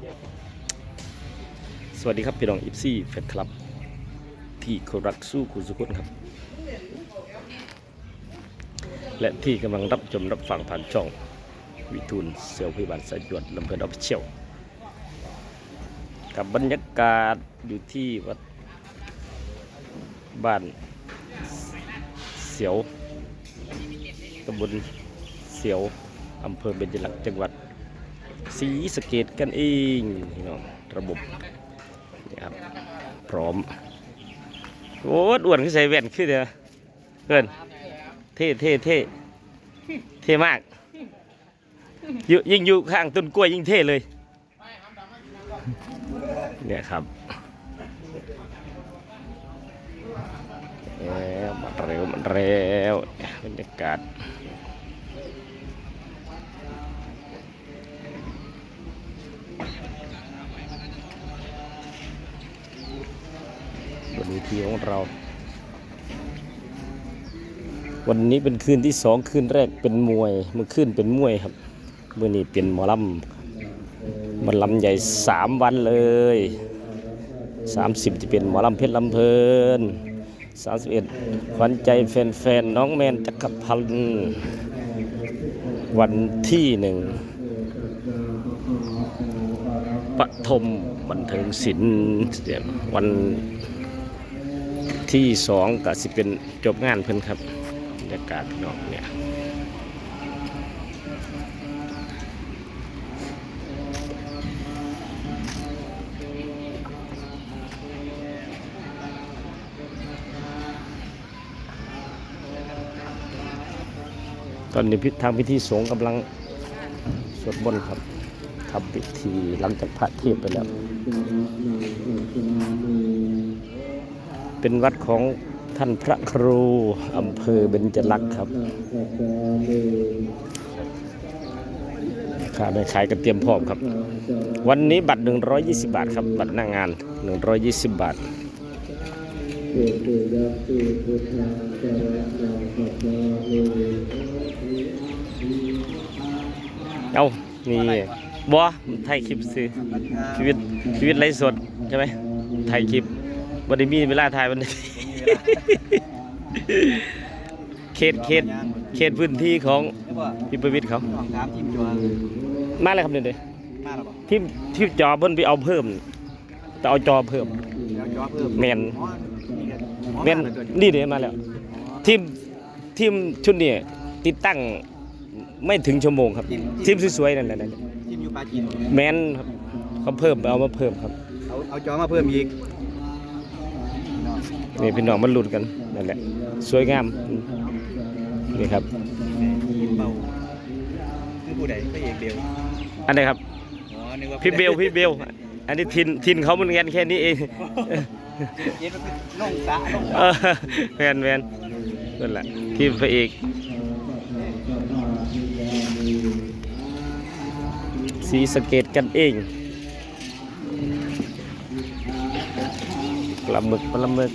สวัสดีครับ พี่น้องอิฟซี่แฟนคลับ ที่คารพสู้คุณสุขุนครับ และที่กำลังรับชมรับฟังผ่านช่อง วิทูลเซลพิบันสายจวดลำเพลินออฟฟิเชียลกับบรรยากาศอยู่ที่วัดบ้านเสียวตำบลเสียวอำเภอเบญจลักษ์จังหวัด ศรีสเกดกันเองพี่น้องระบบนี่ครับพร้อมโอ้ดอ้วนขึ้นใส่แว่นขึ้นเด้อเพื่อนเท่เท่เท่เท่มากย,ยิ่งอยู่ข้างต้นกล้วยยิ่งเท่เลยเนี่ยครับแล้วมาเร็วมาเร็วบรรยากาศ ทีของเรา วันนี้เป็นคืนที่สองคืนแรกเป็นมวยเมื่อคืนเป็นมวยครับเมื่อนี้เป็นหมอลำมันลำใหญ่สามวันเลยสามสิบจะเป็นหมอลำเพชรลำเพลินสามสิบเอ็ดขวัญใจแฟนๆน้องแมนจักรพันธ์วันที่หนึ่งปฐมบันเทิงศิลป์วัน ที่สองก็สิเป็นจบงานเพิ่นครับบรรยากาศพี่น้องเนี่ยตอนนี้พิทางพิธีสงฆ์กำลังสวดมนต์ครับทำพิธีหลังจากพระเทศไปแล้ว เป็นวัดของท่านพระครูอำเภอเบญจลักษณ์ครับค่าได้ขายกันเตรียมพร้อมครับ วันนี้บัตร 120 บาทครับ บัตรหน้างาน 120 บาทเอานี่บัวถ่ายคลิปซื้อชีวิตชีวิตไร้สดใช่ไหมถ่ายคลิป วันนี้มีเวลาถ่ายวันนี้ เขตเขตเขตพื้นที่ของหรือว่าพิประวิทย์เขาลองถามทีมจัวมาเลยครับเดี๋ยวเดี๋ยวมาหรือเปล่าที่ที่จอเพิ่นไปเอาเพิ่มแต่เอาจอเพิ่มเดี๋ยวจอเพิ่มแมนอ๋อนี่ไงอ๋อแมนมาเลยตัวนี้นี่เดี๋ยวมาแล้ว ทีมทีมชุดนี้ติดตั้งไม่ถึงชั่วโมงครับ ทีมสวยๆนั่นแหละนั่นแหละทีมอยู่ปลาจีนแมนครับเขาเพิ่มไปเอามาเพิ่มครับ เอาเอาจอมาเพิ่มอีก นี่พี่น้องมันลุ้นกันนั่นแหละสวยงามอืมนี่ครับทีมเบาคือผู้ใดพระเอกเบลอันไหนครับอ๋อนึกว่าพี่เบลพี่เบลอันนี้ทินทินเขามันกันแค่นี้เองเย็นก็คือน้องสาน้องเออแมนแมนนั่นแหละทีมพระเอกสีสะเกตกันเอง ปลาหมึกปลาหมึก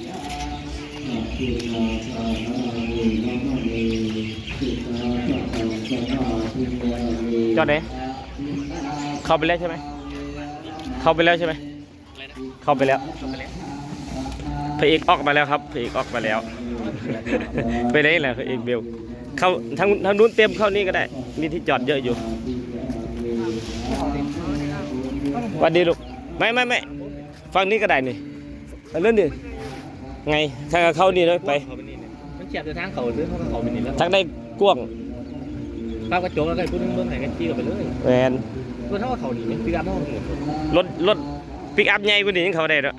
จอดไหนเข้าไปแล้วใช่ไหมเข้าไปแล้วใช่ไหมเข้าไปแล้วพระเอกออกมาแล้วครับพระเอกออกมาแล้ว ไปไหนแหละพระเอกเบลเข้าทางทางนู้นเต็มเข้านี่ก็ได้มีที่จอดเยอะอยู่วันดีลูกไม่ไม่ไม่ฟังนี้ก็ได้นี่ อันนั้นดิไงทางเข้านี่เลยไปเขาเป็นนี่เนี่ยมันเฉียบจะทางเขาหรือเขาเขาเป็นนี่แล้วทางได้กว้างภาพกระจกแล้วกันพูดเรื่องเบื้องไหนกันจี้กันไปเลยแมนเพื่อเท่ากับเขาดีเนี่ยคือการมองเห็นรถรถปิกอัพใหญ่กว่านี้ยังเขาได้ด้วย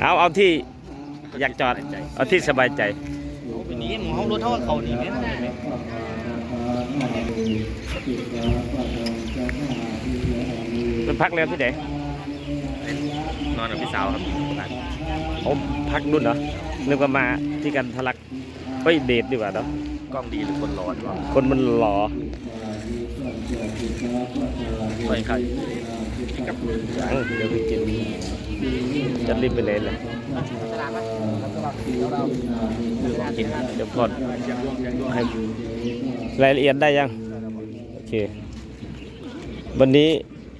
เอาเอาที่อยากจอดเอาที่สบายใจเขาเป็นนี้มองรถเท่ากับเขาดีเนี่ยได้ไหมเป็นพักแล้วที่ไหน นอนกับพี่สาวครับผมพักรุ่นเหรอนึกว่ามาที่กันทะลักเฮ้ยเดทดีกว่าเนาะกล้องดีหรือคนร้อนวะคนมันหล่อไม่ใครยังเดี๋ยวไปกินจะรีบไปไหนเลยคือของกินเดี๋ยวพอดให้รายละเอียดได้ยัง โอเค วันนี้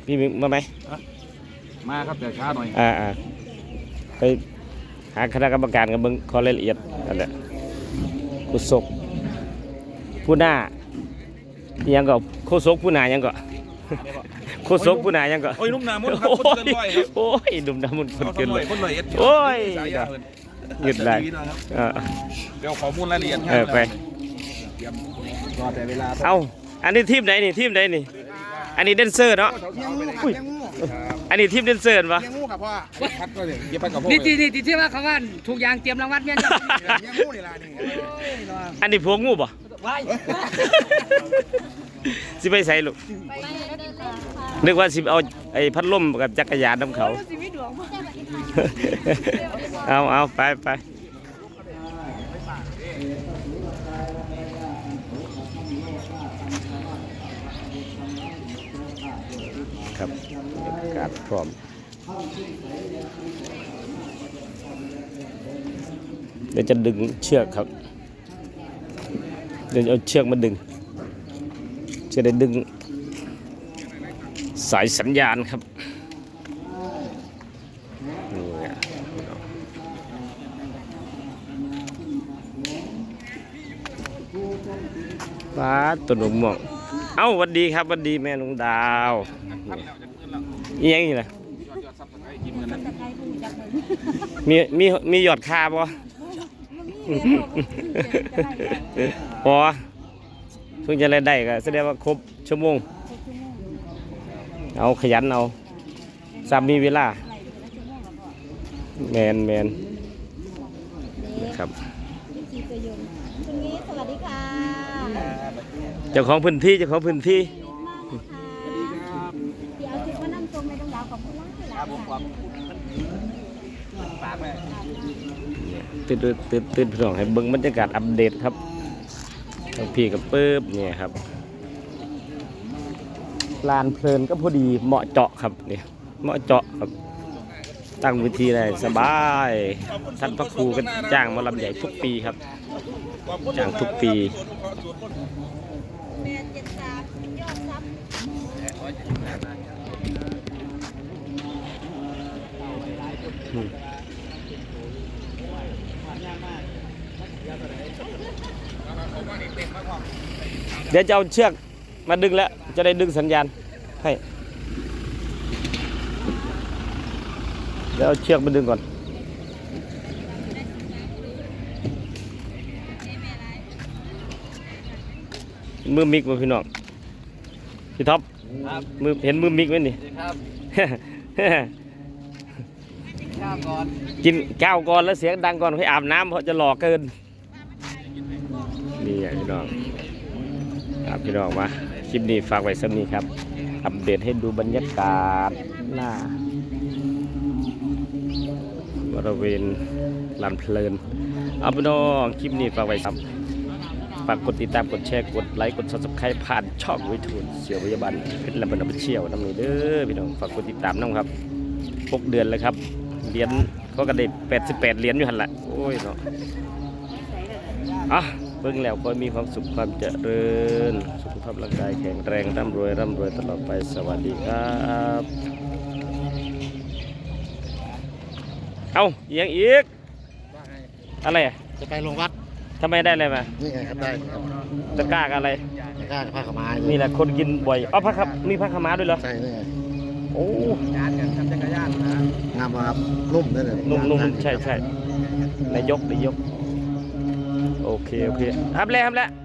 พี่มิกมาไหม มาครับแต่ช้าหน่อยอ่าอ่าไปหาคณะกรรมการกันเบิ่งข้อรายละเอียดนั่นแหละผู้ศกผู้หน้าอิหยังก็โคศกผู้หน้าอิหยังก็โคศกผู้หน้าอิหยังก็โอ้ยนุ่มนามุนครับโอ้คนเกินยร้อยครับโอ้ยดุมน้ำมันคนเอาเกินหเลน่อยยคนหน่อยเอ็ดโอ้ยสายยาเพิ่นหยุดได้ชีวิตนะครับเออเดี๋ยวข้อมูลรายละเอียดเออไปรอแต่เวลาเอาอันนี้ทีมไหนนี่ทีมไหนนี่ อันนี้แดนเซอร์เนาะ เลี้ยงงูครับเลี้ยงงูอันนี้ทีมแดนเซอร์ปะเลี้ยงงูครับพ่อพัดก็เลยเก็บไปกับพ่อนี่ที่นี่ที่ที่ว่าเขาว่าถูกอยางเตรียมรางวัลเนี่ยจ้ะเลี้ยงงูนี่ล่ะนี่อันนี้พวงงูปะว้ายสิไปใส่ลูกนึกว่าสิเอาไอ้พัดลมกับจักรยานน้ำเขา เอาเอาไปไปครับ บรรยากาศพร้อมเดี๋ยวจะดึงเชือกครับ เดี๋ยวเอาเชือกมาดึง จะได้ดึง สายสัญญาณครับป้าตัวหนุ่มหมองเอ้าวันดีครับวันดีแม่นุงดาว นี่ยังนี่ล่ะมีมีมีหยอดคาบ่พอเพิ่งจะได้ได้ก็แสดงว่าครบชั่วโมง เอาขยันเอาสามีเวลาแมนแมนนะครับคุณนี้สวัสดีค่ะ เจ้าของพื้นที่เจ้าของพื้นที่ มากนะคะเดี๋ยวคิดว่านั่งตรงในตรงดาวของคุณล่าหลายค่ะ ปากแม่ ตื่นตื่นตื่นตื่นพี่น้องให้เบิ่งบรรยากาศอัปเดตครับทางพี่กับปึ๊บเนี่ยครับลานเพลินก็พอดีเหมาะเจาะครับเนี่ยเหมาะเจาะครับตั้งเวิธีได้สบายท่านพระครูก็จ้างมาลำใหญ่ทุกปีครับ จ้างทุกปี แปดเจ็ดสามยอดซับ เดี๋ยวจะเอาเชือกมาดึงแล้ว จะได้ดึงสัญญาณให้เดี๋ยวเอาเชือกมาดึงก่อนมือมิกมาพี่น้องพี่ท็อปครับมือเห็นมือมิกไหมนี่ครับข้าวก่อนกินก้าวก่อนแล้วเสียงดังก่อนให้อาบน้ำเพราะจะหล่อเกินนี่ไงพี่น้อง ครับพี่น้องมาคลิปนี้ฝากไว้สักนี้ครับ อัปเดตให้ดูบรรยากาศหน้าบริเวณลานเพลินเอาพี่น้องคลิปนี้ฝากไว้ครับฝากกดติดตามกดแชร์กดไลค์กด subscribe ผ่านช่องวิทูนเสียวพยาบาลเพชรลำบากเชี่ยวน้ำนี้เด้อพี่น้องฝากกดติดตามน้องครับหกเดือนเลยครับเหรียญเขาก็ได้88เหรียญอยู่หันละโอ้ยเนาะอะ เบิ่งแล้วก็มีความสุขความเจริญ สุขภาพร่างกายแข็งแรงร่ำรวยร่ำรวยตลอดไปสวัสดีครับเอาอหยังอีกอะไรอะจะไปโรงวัดทำไมได้อะไรมานี่ไงครับได้ครับตะกร้ากับอะไรจะกล้าผ้าขาวม้านี่แหละคนกินบ่อยอ๋อพักครับมีพักขาวม้าด้วยเหรอใช่นี่ไงโอ้จานกันทำจักรยานนะงามครับนุ่มด้วยเลยนุ่มๆใช่ใช่นายกนายก โอเค โอเคทำแล้วทำแล้วเหนื่อย